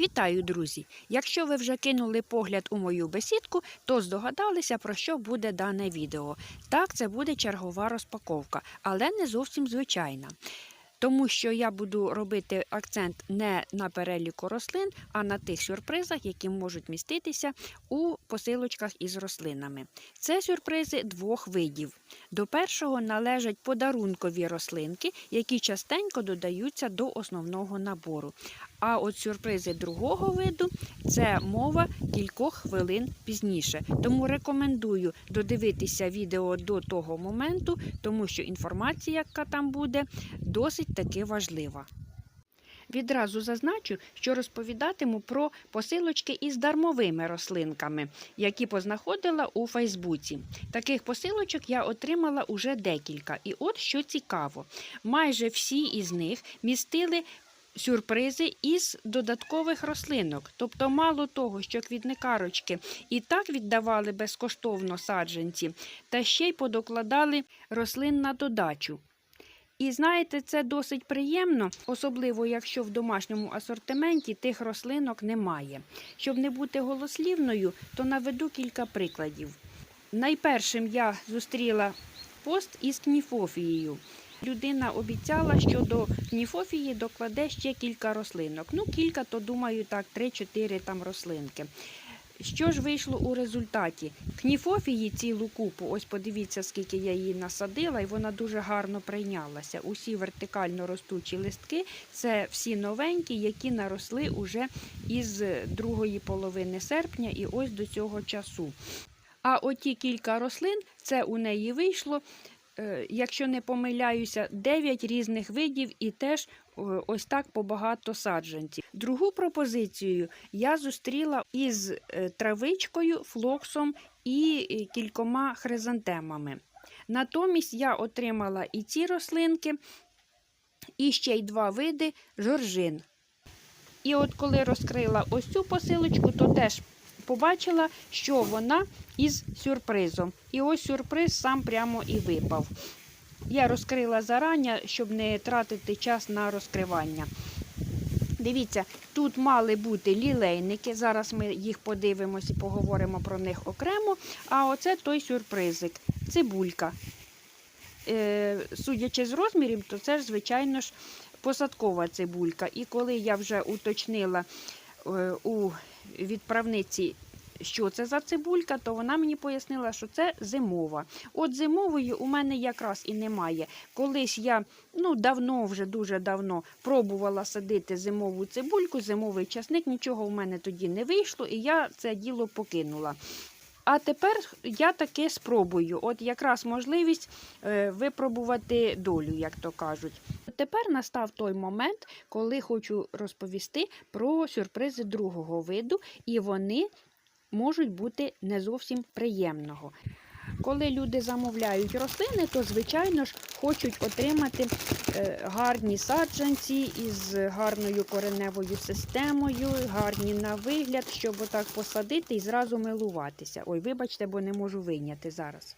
Вітаю, друзі! Якщо ви вже кинули погляд у мою бесідку, то здогадалися, про що буде дане відео. Так, це буде чергова розпаковка, але не зовсім звичайна. Тому що я буду робити акцент не на переліку рослин, а на тих сюрпризах, які можуть міститися у посилочках із рослинами. Це сюрпризи двох видів. До першого належать подарункові рослинки, які частенько додаються до основного набору. А от сюрпризи другого виду це мова кількох хвилин пізніше. Тому рекомендую додивитися відео до того моменту, тому що інформація, яка там буде, досить таки важлива. Відразу зазначу, що розповідатиму про посилочки із дармовими рослинками, які познаходила у Фейсбуці. Таких посилочок я отримала уже декілька. І от що цікаво, майже всі із них містили сюрпризи із додаткових рослинок. Тобто, мало того, що квітникарочки і так віддавали безкоштовно саджанці, та ще й подокладали рослин на додачу. І знаєте, це досить приємно, особливо якщо в домашньому асортименті тих рослинок немає. Щоб не бути голослівною, то наведу кілька прикладів. Найпершим я зустріла пост із кніфофією. Людина обіцяла, що до кніфофії докладе ще кілька рослинок. Ну, кілька, то думаю, так, 3-4 там рослинки. Що ж вийшло у результаті? Кніфофії цілу купу, ось подивіться, скільки я її насадила, і вона дуже гарно прийнялася. Усі вертикально ростучі листки це всі новенькі, які наросли уже із другої половини серпня і ось до цього часу. А оті кілька рослин, це у неї вийшло. Е, Якщо не помиляюся, 9 різних видів і теж е, ось так по багато саджанців. Другу пропозицію я зустріла із е, травичкою, флоксом і кількома хризантемами. Натомість я отримала і ці рослинки, і ще й два види жоржин. І от коли розкрила ось цю посилочку, то теж побачила, що вона із сюрпризом. І ось сюрприз сам прямо і випав. Я розкрила зарання, щоб не тратити час на розкривання. Дивіться, тут мали бути лілейники. Зараз ми їх подивимося і поговоримо про них окремо. А оце той сюрпризик цибулька. Е, судячи з розмірів, то це ж, звичайно ж, посадкова цибулька. І коли я вже уточнила е, у відправниці, що це за цибулька, то вона мені пояснила, що це зимова. От зимової у мене якраз і немає. Колись я ну давно, вже дуже давно пробувала садити зимову цибульку, зимовий часник, нічого в мене тоді не вийшло, і я це діло покинула. А тепер я таке спробую. От якраз можливість е, випробувати долю, як то кажуть. Тепер настав той момент, коли хочу розповісти про сюрпризи другого виду, і вони можуть бути не зовсім приємного. Коли люди замовляють рослини, то звичайно ж хочуть отримати е, гарні саджанці із гарною кореневою системою, гарні на вигляд, щоб отак посадити і зразу милуватися. Ой, вибачте, бо не можу вийняти зараз.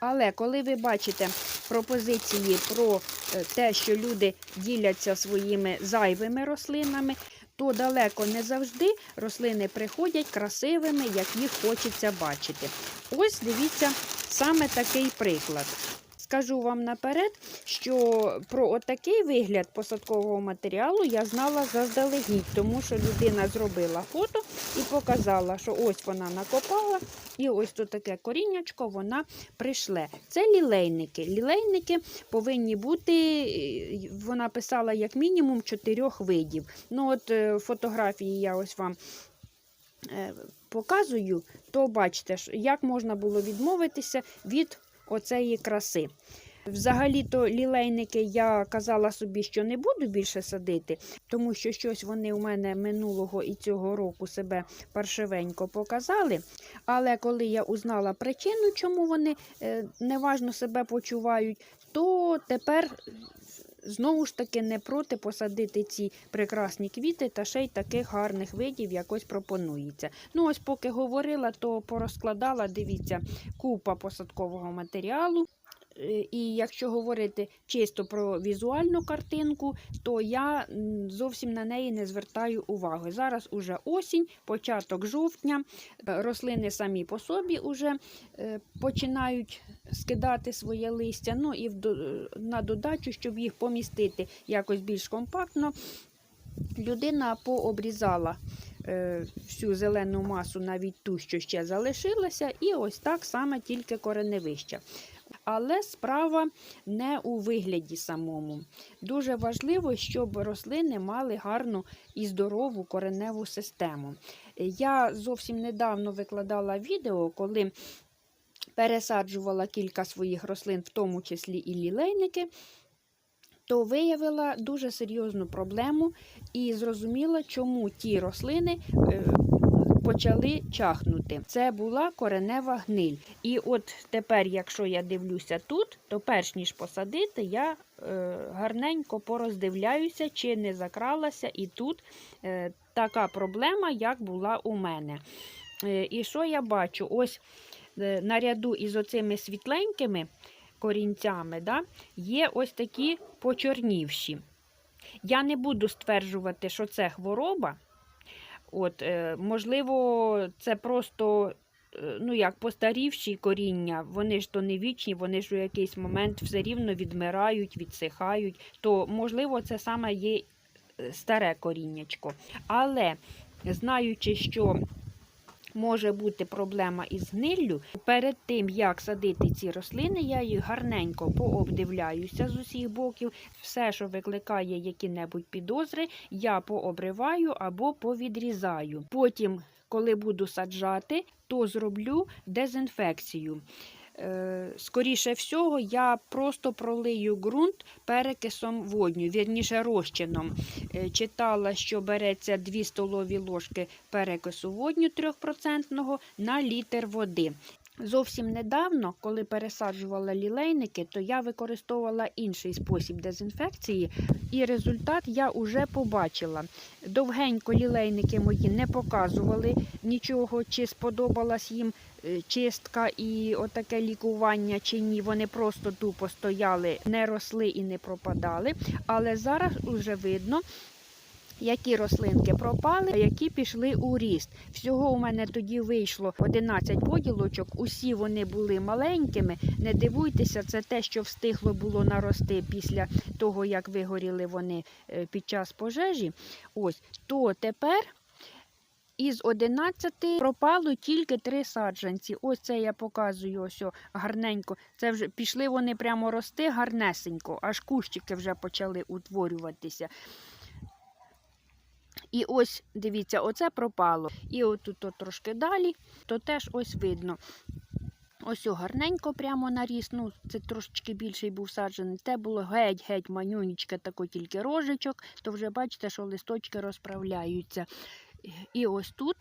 Але коли ви бачите пропозиції про е, те, що люди діляться своїми зайвими рослинами, то далеко не завжди рослини приходять красивими, як їх хочеться бачити. Ось дивіться саме такий приклад. Скажу вам наперед, що про отакий вигляд посадкового матеріалу я знала заздалегідь, тому що людина зробила фото і показала, що ось вона накопала, і ось тут таке коріннячко вона прийшле. Це лілейники. Лілейники повинні бути, е, вона писала як мінімум чотирьох видів. Ну от е, фотографії я ось вам е, показую, то бачите, як можна було відмовитися від оцеї краси. Взагалі-то лілейники я казала собі, що не буду більше садити, тому що щось вони у мене минулого і цього року себе паршивенько показали. Але коли я узнала причину, чому вони е, неважно себе почувають, то тепер знову ж таки не проти посадити ці прекрасні квіти та ще й таких гарних видів якось пропонується. Ну, ось поки говорила, то порозкладала, дивіться, купа посадкового матеріалу. Е, І якщо говорити чисто про візуальну картинку, то я зовсім на неї не звертаю уваги. Зараз уже осінь, початок жовтня, е, рослини самі по собі вже починають скидати своє листя. Ну і на додачу, щоб їх помістити якось більш компактно, людина пообрізала е, всю зелену масу, навіть ту, що ще залишилася, і ось так саме тільки кореневища. Але справа не у вигляді самому. Дуже важливо, щоб рослини мали гарну і здорову кореневу систему. Я зовсім недавно викладала відео, коли пересаджувала кілька своїх рослин, в тому числі і лілейники, то виявила дуже серйозну проблему і зрозуміла, чому ті рослини е, почали чахнути. Це була коренева гниль. І от тепер, якщо я дивлюся тут, то перш ніж посадити, я е, гарненько пороздивляюся, чи не закралася і тут е, така проблема, як була у мене. Е, і що я бачу? Ось е, наряду із оцими світленькими корінцями, да, є ось такі почорнівші. Я не буду стверджувати, що це хвороба. От, е, можливо, це просто е, ну, як постарівші коріння, вони ж то не вічні, вони ж у якийсь момент все рівно відмирають, відсихають. То, можливо, це саме є е, старе коріннячко. Але знаючи, що може бути проблема із гниллю, перед тим, як садити ці рослини, я їх гарненько пообдивляюся з усіх боків. Все, що викликає які-небудь підозри, я пообриваю або повідрізаю. Потім, коли буду саджати, то зроблю дезінфекцію. Е, Скоріше всього, я просто пролию ґрунт перекисом водню, вірніше розчином. Е, Читала, що береться 2 столові ложки перекису водню 3% на літр води. Зовсім недавно, коли пересаджувала лілейники, то я використовувала інший спосіб дезінфекції, і результат я вже побачила. Довгенько лілейники мої не показували нічого, чи сподобалась їм е, чистка і отаке лікування, чи ні. Вони просто тупо стояли, не росли і не пропадали. Але зараз вже видно. Які рослинки пропали, а які пішли у ріст. Всього у мене тоді вийшло 11 поділочок. Усі вони були маленькими. Не дивуйтеся, це те, що встигло було нарости після того, як вигоріли вони е, під час пожежі. Ось то тепер. Із 11 пропало тільки три саджанці. Ось це я показую ось о, гарненько. Це вже пішли вони прямо рости гарнесенько, аж кущики вже почали утворюватися. І ось, дивіться, оце пропало. І отут от трошки далі, то теж ось видно. Ось гарненько прямо наріс. Ну, це трошечки більший був саджений. Те було геть-геть манюнічке, тако тільки рожечок, то вже бачите, що листочки розправляються. І ось тут,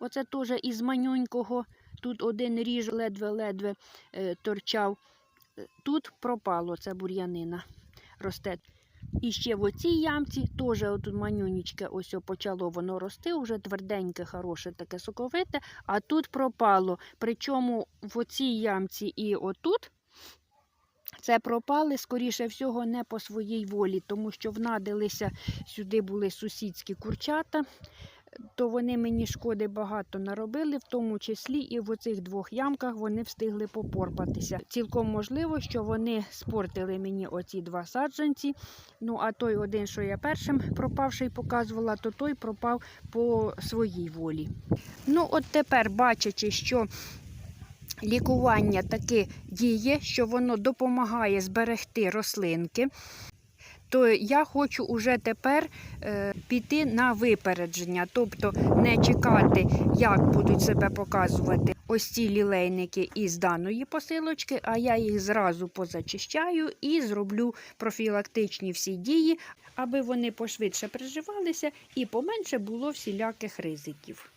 оце теж із манюнького, тут один ріж ледве-ледве е, торчав. Тут пропало це бур'янина росте. І ще в оцій ямці теж отут манюнічке ось почало воно рости, вже тверденьке, хороше, таке соковите, а тут пропало. Причому в оцій ямці і отут це пропали, скоріше всього, не по своїй волі, тому що внадилися сюди були сусідські курчата, то вони мені шкоди багато наробили, в тому числі і в оцих двох ямках вони встигли попорпатися. Цілком можливо, що вони спортили мені оці два саджанці. Ну, а той один, що я першим пропавший показувала, то той пропав по своїй волі. Ну, от тепер, бачачи, що лікування таки діє, що воно допомагає зберегти рослинки, то я хочу уже тепер е, піти на випередження, тобто не чекати, як будуть себе показувати ось ці лілейники із даної посилочки, а я їх зразу позачищаю і зроблю профілактичні всі дії, аби вони пошвидше приживалися і поменше було всіляких ризиків.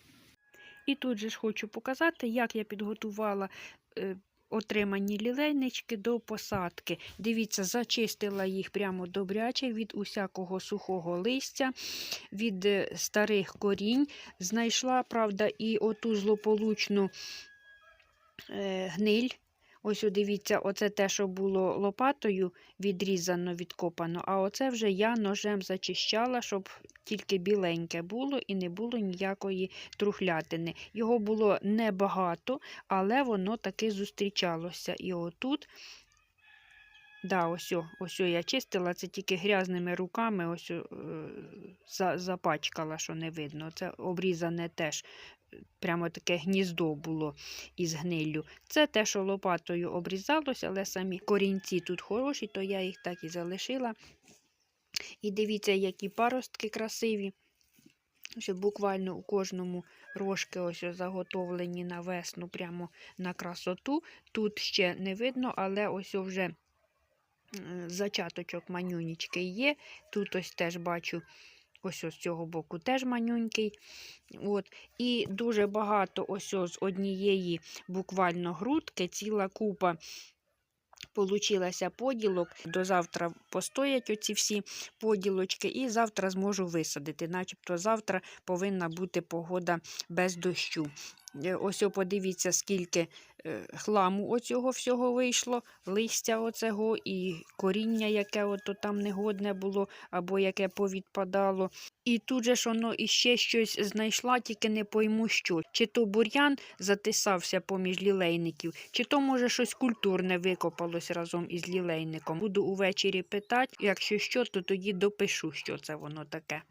І тут же ж хочу показати, як я підготувала е, отримані лілейнички до посадки. Дивіться, зачистила їх прямо добряче від усякого сухого листя, від е, старих корінь. Знайшла, правда, і оту злополучну е, гниль. Ось дивіться, оце те, що було лопатою відрізано, відкопано, а оце вже я ножем зачищала, щоб тільки біленьке було і не було ніякої трухлятини. Його було небагато, але воно таки зустрічалося. І отут, да, ось, ось я чистила це тільки грязними руками, ось е, запачкала, що не видно. Це обрізане теж. Прямо таке гніздо було із гниллю. Це те, що лопатою обрізалося, але самі корінці тут хороші, то я їх так і залишила. І дивіться, які паростки красиві. Що буквально у кожному рожки ось заготовлені на весну, прямо на красоту. Тут ще не видно, але ось вже зачаточок манюнічки є. Тут ось теж бачу, ось з цього боку теж манюнький. От. І дуже багато ось з однієї буквально грудки, ціла купа. Получилася поділок. До завтра постоять оці всі поділочки, і завтра зможу висадити. Начебто завтра повинна бути погода без дощу. Е, Ось подивіться, скільки е, хламу оцього всього вийшло, листя оцього і коріння, яке ото там негодне було, або яке повідпадало. І тут же ж воно іще щось знайшла, тільки не пойму що. Чи то бур'ян затисався поміж лілейників, чи то, може, щось культурне викопалось разом із лілейником. Буду увечері питати, якщо що, то тоді допишу, що це воно таке.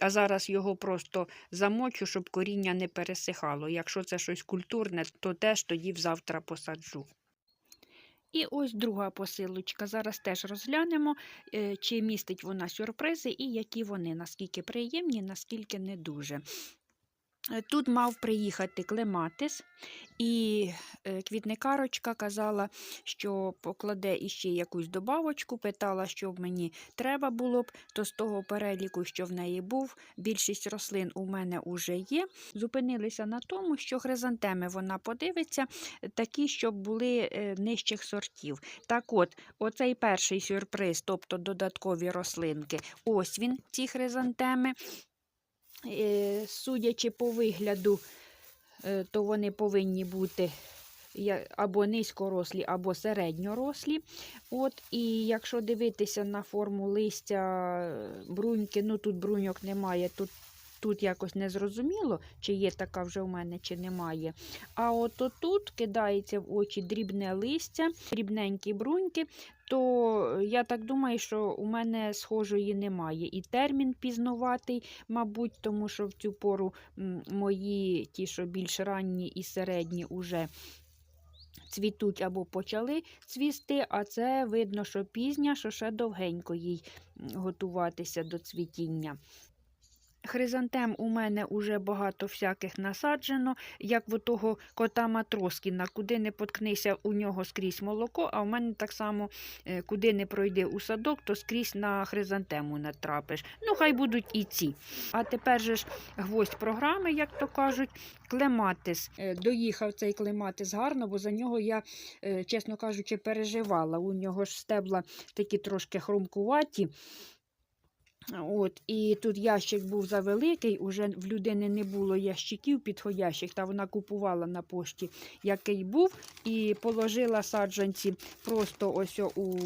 А зараз його просто замочу, щоб коріння не пересихало. Якщо це щось культурне, то теж тоді взавтра посаджу. І ось друга посилочка. Зараз теж розглянемо, е, чи містить вона сюрпризи і які вони, наскільки приємні, наскільки не дуже. Е, Тут мав приїхати клематис, і е, квітникарочка казала, що покладе іще якусь добавочку, питала, що б мені треба було б, то з того переліку, що в неї був, більшість рослин у мене вже є. Зупинилися на тому, що хризантеми вона подивиться, е, такі, щоб були нижчих сортів. Так от, оцей перший сюрприз, тобто додаткові рослинки, ось він, ці хризантеми. Е, Судячи по вигляду, е, то вони повинні бути або низькорослі, або середньорослі. От, і якщо дивитися на форму листя е, бруньки, ну тут бруньок немає, тут, тут якось не зрозуміло, чи є така вже в мене, чи немає. А от тут кидається в очі дрібне листя, дрібненькі бруньки, то я так думаю, що у мене схожої немає. І термін пізнуватий, мабуть, тому що в цю пору мої ті, що більш ранні і середні, уже цвітуть або почали цвісти, а це видно, що пізня, що ще довгенько їй готуватися до цвітіння. Хризантем у мене уже багато всяких насаджено, як в того кота Матроскіна, куди не поткнися, у нього скрізь молоко, а в мене так само, е, куди не пройди у садок, то скрізь на хризантему натрапиш. Ну, хай будуть і ці. А тепер же ж гвоздь програми, як то кажуть, клематис. Е, Доїхав цей клематис гарно, бо за нього я, е, чесно кажучи, переживала. У нього ж стебла такі трошки хрумкуваті. От, і тут ящик був завеликий, уже в людини не було ящиків підходящих, та вона купувала на пошті, який був, і положила саджанці просто ось у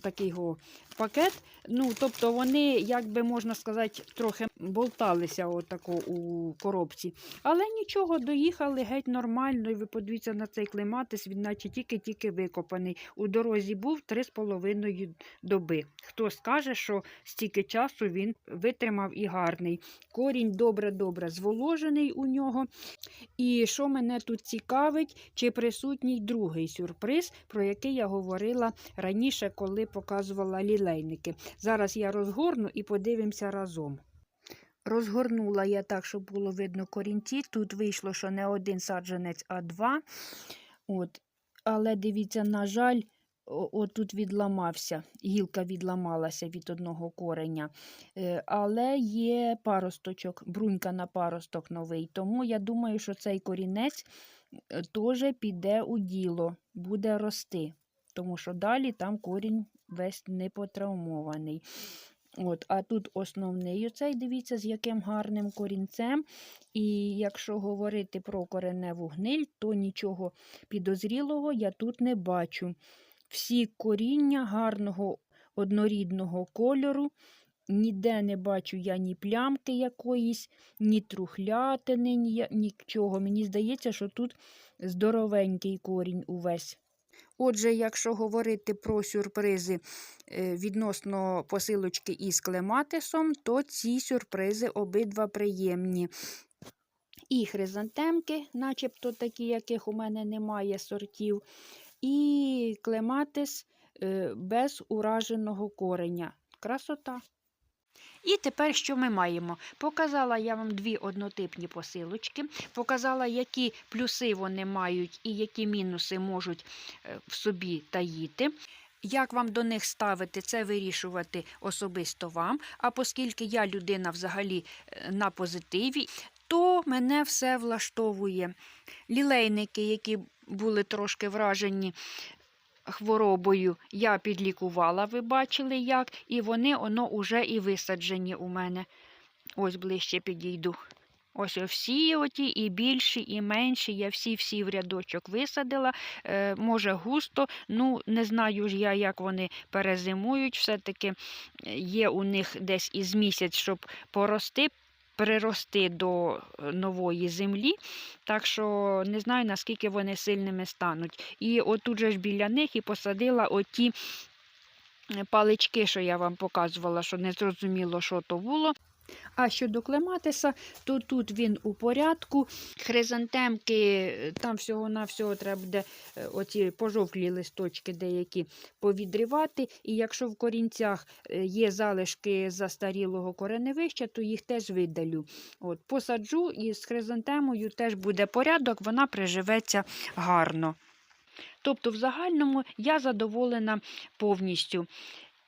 такий пакет. Ну, тобто вони, як би можна сказати, трохи болталися отако у коробці. Але нічого, доїхали геть нормально, і ви подивіться на цей клематис, він наче тільки-тільки викопаний. У дорозі був 3,5 доби. Хто скаже, що стільки часу він витримав і гарний. Корінь добре-добре зволожений у нього. І що мене тут цікавить, чи присутній другий сюрприз, про який я говорила раніше, коли показувала лілейники. Зараз я розгорну і подивимося разом. Розгорнула я так, щоб було видно корінці. Тут вийшло, що не один саджанець, а два. От. Але дивіться, на жаль, отут відламався, гілка відламалася від одного кореня. Е, Але є паросточок, брунька на паросток новий. Тому я думаю, що цей корінець е, теж піде у діло, буде рости. Тому що далі там корінь весь не потравмований. От, а тут основний оцей, дивіться, з яким гарним корінцем. І якщо говорити про кореневу гниль, то нічого підозрілого я тут не бачу. Всі коріння гарного однорідного кольору. Ніде не бачу я ні плямки якоїсь, ні трухлятини, ні, нічого. Мені здається, що тут здоровенький корінь увесь. Отже, якщо говорити про сюрпризи е, відносно посилочки із клематисом, то ці сюрпризи обидва приємні. І хризантемки, начебто такі, яких у мене немає сортів, і клематис е, без ураженого кореня. Красота. І тепер що ми маємо? Показала я вам дві однотипні посилочки, показала, які плюси вони мають і які мінуси можуть е, в собі таїти. Як вам до них ставити, це вирішувати особисто вам. А оскільки я людина взагалі е, на позитиві, то мене все влаштовує. Лілейники, які були трошки вражені хворобою, я підлікувала, ви бачили як, і вони воно уже і висаджені у мене. Ось ближче підійду. Ось всі оті, і більші, і менші. Я всі-всі в рядочок висадила. Е, може, густо. Ну, не знаю ж я, як вони перезимують. Все-таки є у них десь із місяць, щоб порости, прирости до е, нової землі. Так що не знаю, наскільки вони сильними стануть. І отут же ж біля них і посадила оті е, палички, що я вам показувала, що не зрозуміло, що то було. А щодо клематиса, то тут він у порядку. Хризантемки, там всього-навсього треба буде е, оці пожовклі листочки деякі повідрівати. І якщо в корінцях е, є залишки застарілого кореневища, то їх теж видалю. От, Посаджу і з хризантемою теж буде порядок, вона приживеться гарно. Тобто, в загальному я задоволена повністю.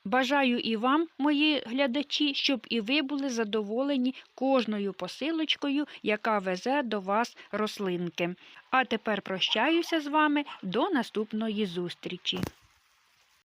Бажаю і вам, мої глядачі, щоб і ви були задоволені кожною посилочкою, яка везе до вас рослинки. А тепер прощаюся з вами до наступної зустрічі.